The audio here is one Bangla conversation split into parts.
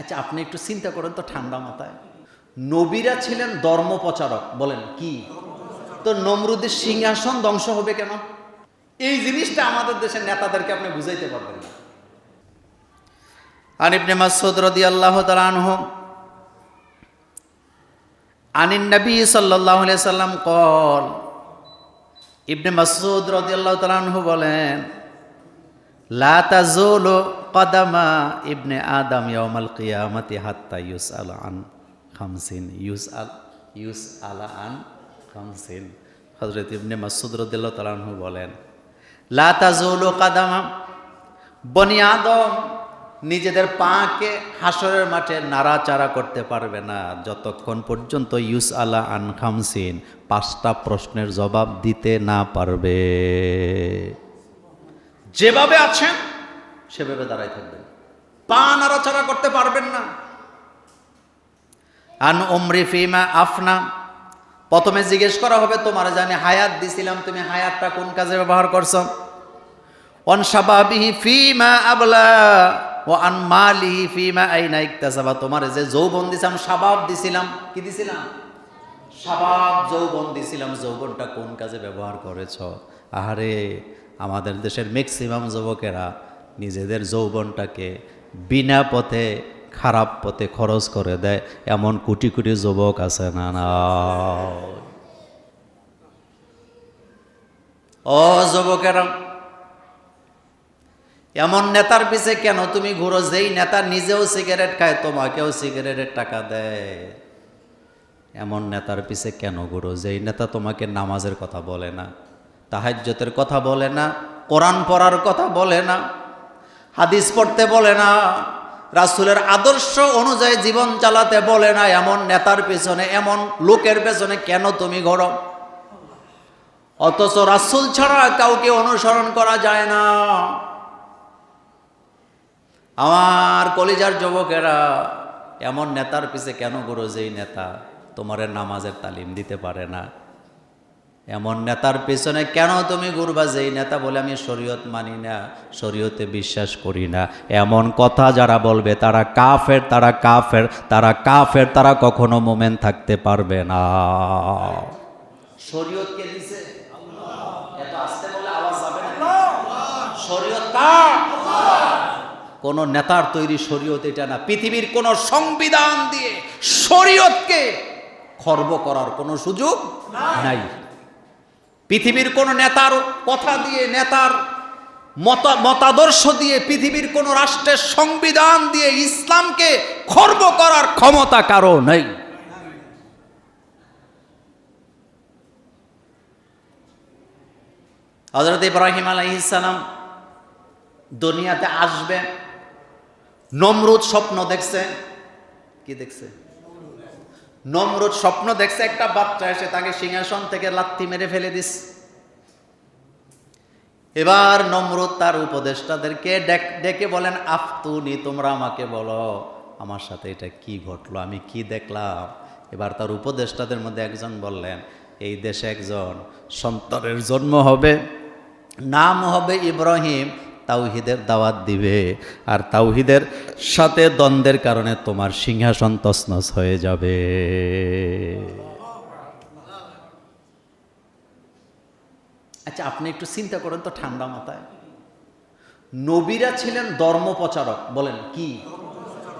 আচ্ছা আপনি একটু চিন্তা করেন তো ঠান্ডা মাথায়। নবীরা ছিলেন ধর্ম প্রচারক বলেন, কি? তো নমরুদের সিংহাসন ধ্বংস হবে কেন? এই জিনিসটা আমাদের দেশের নেতাদেরকে আপনি বুঝাইতে পারবেন না। আনিবনে মাসুদ রদি আল্লাহ তালানহ আনিন নবী সাল্লাহ সাল্লাম কল, ইবনে মাসুদ রদি আল্লাহ তালানহ বলেন লা তাজুলু কদামা ইবনে আদম ইয়াউমাল কিয়ামাতি হাত্তা ইউসআল আন খামসিন, ইউসআল ইউসআল আন খামসিন। হযরত ইবনে মাসুদ রাদিয়াল্লাহু তাআলা আনহু বলেন, লা তাজুলু কদামা, বনি আদম নিজেদের পাকে হাসরের মাঠে নাড়াচাড়া করতে পারবে না। যতক্ষণ পর্যন্ত ইউস আলা আন খামসিন পাঁচটা প্রশ্নের জবাব দিতে না পারবে। যেভাবে আছেন, সেভাবে দাঁড়াই থাকবেন। পা নাড়াচাড়া করতে পারবেন না। আন উমরি ফিমা আফনা। প্রথমে জিজ্ঞেস করা হবে, তোমার জানি হায়াত দিছিলাম, তুমি হায়াতটা কোন কাজে ব্যবহার করছ? অন সাবাবিহি ফিমা আবলা ও আন মালিহি ফিমা আইনা ইকতাসাবা। তোমার যে যৌবন দিছিলাম সাবাব দিছিলাম। কি দিছিলাম? সাবাব যৌবন দিছিলাম। যৌবনটা কোন কাজে ব্যবহার করেছ? আহারে আমাদের দেশের ম্যাক্সিমাম যুবকেরা নিজেদের যৌবনটাকে বিনা পথে, খারাপ পথে খরচ করে দেয়। এমন কোটি কোটি যুবক আছে না না? ও যুবকেরা, এমন নেতার পিছে কেন তুমি ঘুরো? যেই নেতা নিজেও সিগারেট খায়, তোমাকেও সিগারেটের টাকা দেয়। এমন নেতার পিছে কেন ঘুরো? যেই নেতা তোমাকে নামাজের কথা বলে না। তাহাজ্যতের কথা বলে না, কোরআন পড়ার কথা বলে না, হাদিস পড়তে বলে না, রাসুলের আদর্শ অনুযায়ী জীবন চালাতে বলে না, এমন নেতার পেছনে, এমন লোকের পেছনে কেন তুমি ঘোরো? অথচ রাসুল ছাড়া কাউকে অনুসরণ করা যায় না। আমার কলিজার যুবকেরা, এমন নেতার পিছে কেন গুরু যেই নেতা তোমার নামাজের তালিম দিতে পারে না? এমন নেতার পেছনে কেন তুমি ঘুরবা? যেই নেতা বলে আমি শরীয়ত মানি না শরীয়তে বিশ্বাস করি না। এমন কথা যারা বলবে তারা কাফের তারা কাফের তারা কাফের তারা কখনো মোমেন থাকতে পারবে না। দিছে? কোন নেতার তৈরি শরীয়ত এটা না। পৃথিবীর কোন সংবিধান দিয়ে শরীয়তকে খর্ব করার কোনো সুযোগ নাই। পৃথিবীর কোন নেতার কথা দিয়ে, নেতার মত, মতাদর্শ দিয়ে, পৃথিবীর কোন রাষ্ট্রের সংবিধান দিয়ে ইসলামকে খর্ব করার ক্ষমতা কারও নেই। হজরত ইব্রাহিম আলাইসালাম দুনিয়াতে আসবে, নমরুদ স্বপ্ন দেখছে, কি দেখছে? নমরুদ স্বপ্ন দেখছে একটা বাচ্চা, এসে তাকে সিংহাসন থেকে লাত্তি মেরে ফেলে দিস। এবার নমরুদ তার উপদেষ্টাদেরকে ডেক- বলেন, আফতুনি, তোমরা আমাকে বলো, আমার সাথে এটা কি ঘটলো? আমি কি দেখলাম? এবার তার উপদেষ্টাদের মধ্যে একজন বললেন, এই দেশে একজন সন্তানের জন্ম হবে, নাম হবে ইব্রাহিম তাওহিদের দাওয়াত দিবে। আর তাওহিদের সাথে দ্বন্দ্বের কারণে তোমার সিংহাসন তছনছ হয়ে যাবে। আচ্ছা আপনি একটু চিন্তা করেন তো ঠান্ডা মাথায়। নবীরা ছিলেন ধর্ম প্রচারক বলেন কি?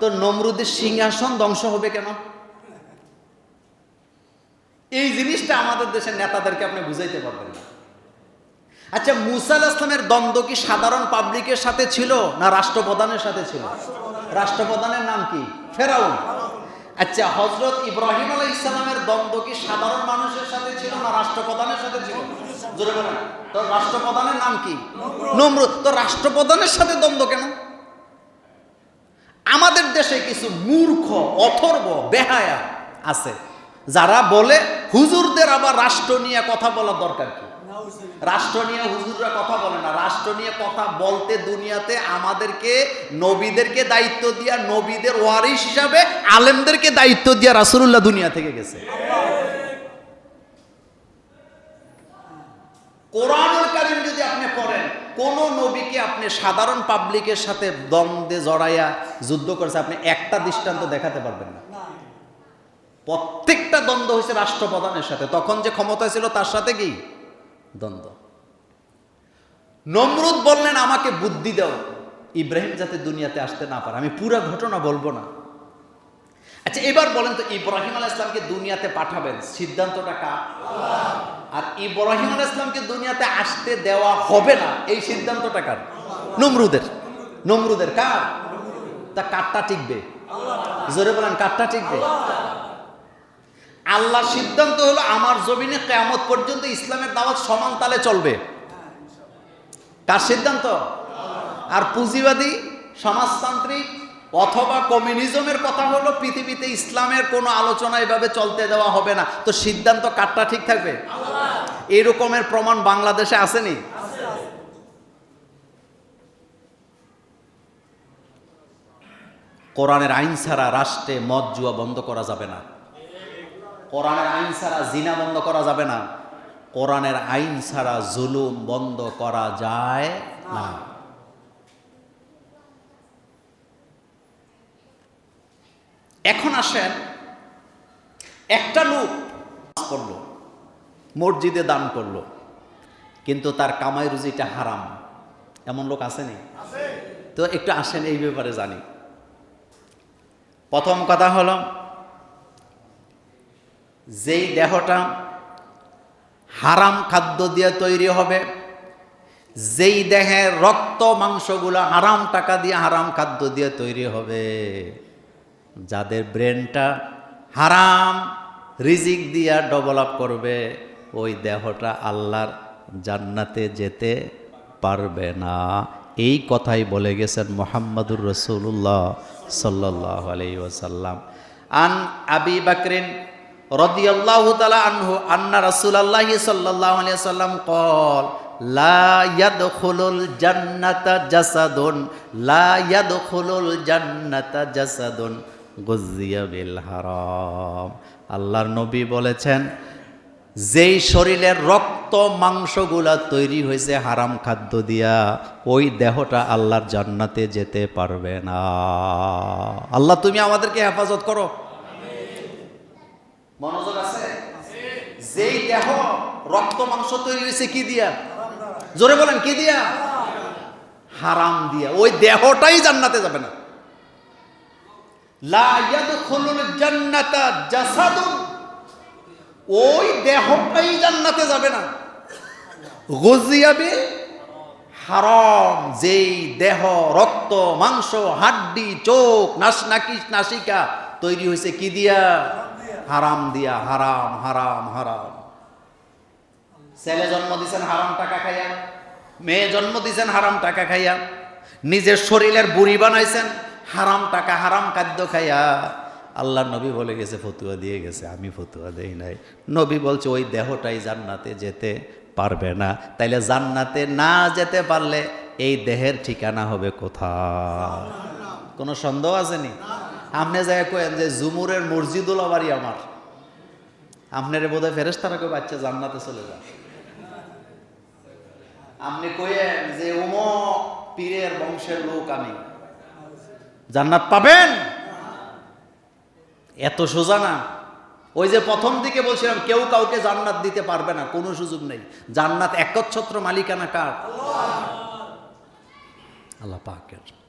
তো নমরুদের সিংহাসন ধ্বংস হবে কেন? এই জিনিসটা আমাদের দেশের নেতাদেরকে আপনি বুঝাইতে পারবেন না। আচ্ছা মুসা আল ইসলামের দ্বন্দ্ব কি সাধারণ পাবলিকের সাথে ছিল না রাষ্ট্রপ্রধানের সাথে ছিল? রাষ্ট্রপ্রধানের নাম কি? ফেরাউন। আচ্ছা হজরত ইব্রাহিম আলাই ইসলামের দ্বন্দ্ব কি সাধারণ মানুষের সাথে ছিল না রাষ্ট্রপ্রধানের সাথে ছিল? জোরে রাষ্ট্রপ্রধানের নাম কি? নমরুদ। তো রাষ্ট্রপ্রধানের সাথে দ্বন্দ্ব কেন? আমাদের দেশে কিছু মূর্খ, অথর্ব, বেহায়া আছে, যারা বলে হুজুরদের আবার রাষ্ট্র নিয়ে কথা বলা দরকার কি? রাষ্ট্র নিয়ে হুজুররা কথা বলে না। রাষ্ট্র নিয়ে কথা বলতে দুনিয়াতে আমাদেরকে, নবীদেরকে দায়িত্ব দিয়া নবীদের ওয়ারিস হিসাবে আলেমদেরকে দায়িত্ব দিয়া রাসূলুল্লাহ দুনিয়া থেকে গেছে। কোরআনুল কারীম যদি আপনি পড়েন, কোন নবীকে আপনি সাধারণ পাবলিকের সাথে দ্বন্দ্বে জড়াইয়া যুদ্ধ করেছে, আপনি একটা দৃষ্টান্ত দেখাতে পারবেন না। প্রত্যেকটা দ্বন্দ্ব হয়েছে রাষ্ট্রপ্রধানের সাথে। তখন যে ক্ষমতা ছিল তার সাথে কি? দ্বন্দ্ব। নমরুদ বললেন, আমাকে বুদ্ধি দাও। ইব্রাহিম যাতে দুনিয়াতে আসতে না পারে। আমি পুরো ঘটনা বলব না। আচ্ছা এবার বলেন তো, ইব্রাহিম আল ইসলামকে দুনিয়াতে পাঠাবেন, সিদ্ধান্তটা কার? আর ইব্রাহিম আল ইসলামকে দুনিয়াতে আসতে দেওয়া হবে না, এই সিদ্ধান্তটা কার? নমরুদের। নমরুদের কার? তা কারটা টিকবে। জোরে বলেন, কারটা টিকবে? আল্লাহ সিদ্ধান্ত হলো আমার জমিনে কেয়ামত পর্যন্ত ইসলামের দাওয়াত সমান তালে চলবে। কার সিদ্ধান্ত? আর পুঁজিবাদী, সমাজতান্ত্রিক অথবা কমিউনিজমের কথা হলো পৃথিবীতে ইসলামের কোনো আলোচনা এভাবে চলতে দেওয়া হবে না। তো সিদ্ধান্ত কারটা ঠিক থাকবে? এরকমের প্রমাণ বাংলাদেশে আসেনি? কোরআনের আইন ছাড়া রাষ্ট্রে মদ জুয়া বন্ধ করা যাবে না। কোরআনের আইন ছাড়া জিনা বন্ধ করা যাবে না। কোরআনের আইন ছাড়া জুলুম বন্ধ করা যায় না। এখন আসেন একটা লোক করল মসজিদে দান করল কিন্তু তার কামাই রুজিটা হারাম। এমন লোক আসেনি তো একটু আসেন এই ব্যাপারে জানি। প্রথম কথা হলো যেই দেহটা হারাম খাদ্য দিয়ে তৈরি হবে, যেই দেহের রক্ত, মাংসগুলো হারাম টাকা দিয়ে হারাম খাদ্য দিয়ে তৈরি হবে, যাদের ব্রেনটা হারাম, রিজিক দিয়া ডেভেলপ করবে, ওই দেহটা আল্লাহর জান্নাতে যেতে পারবে না। এই কথাই বলে গেছেন মোহাম্মদুর রসুল্লাহ সাল্লাহ আলাই ওসাল্লাম আন আবি বাকরিন রদিয়াল্লাহ তালা আনহু আন্না রাসুল আল্লাহ সাল্লাহ আলিয়া সাল্লাম কল লাদুল জান্নাতা জাসাদুন, লা লাদুল জান্নাতা জাসাদুন গজিয়া বিল হারাম। আল্লাহর নবী বলেছেন, যেই শরীরের রক্ত, মাংসগুলা তৈরি হয়েছে হারাম খাদ্য দিয়া, ওই দেহটা আল্লাহর জান্নাতে যেতে পারবে না। আল্লাহ, তুমি আমাদেরকে হেফাজত করো। মনোযোগ আছে? যেই দেহ রক্ত মাংস তৈরি হয়েছে কি দিয়া? জোরে বলেন কি দিয়া? হারাম দিয়া। ওই দেহটাই জান্নাতে যাবে না। জান্নাতা জাসাদুন। ওই দেহটাই জান্নাতে যাবে না। গজিয়াবে হারাম। যেই দেহ রক্ত মাংস হাড্ডি চোখ নাস নাকি নাসিকা তৈরি হয়েছে কি দিয়া? হারাম দিয়া, হারাম হারাম হারাম। ছেলে জন্ম দিছেন হারাম টাকা খাইয়া, মেয়ে জন্ম দিছেন হারাম টাকা খাইয়া, নিজের শরীরের বুড়ি বানাইছেন, হারাম টাকা, হারাম খাদ্য খাইয়া। আল্লাহ নবী বলে গেছে, ফতুয়া দিয়ে গেছে, আমি ফতুয়া দেই নাই। নবী বলছে, ওই দেহটাই জান্নাতে যেতে পারবে না। তাইলে জান্নাতে না যেতে পারলে এই দেহের ঠিকানা হবে কোথায়? কোনো সন্দেহ আছেনি? আপনি যায় কেন যে জুমুরের মসজিদুল বাড়ি আমার। আপনার বোধ হয় ফেরেস্তারা কেউ বাচ্চা জান্নাতে চলে যান আপনি কইেন যে উম পীরের বংশের লোক আমি। জান্নাত পাবেন? এত সোজা না। ওই যে প্রথম দিকে বলছিলাম কেউ কাউকে জান্নাত দিতে পারবে না কোনো সুযোগ নেই। জান্নাত একচ্ছত্র মালিকানা কার? আল্লাহ পাকের।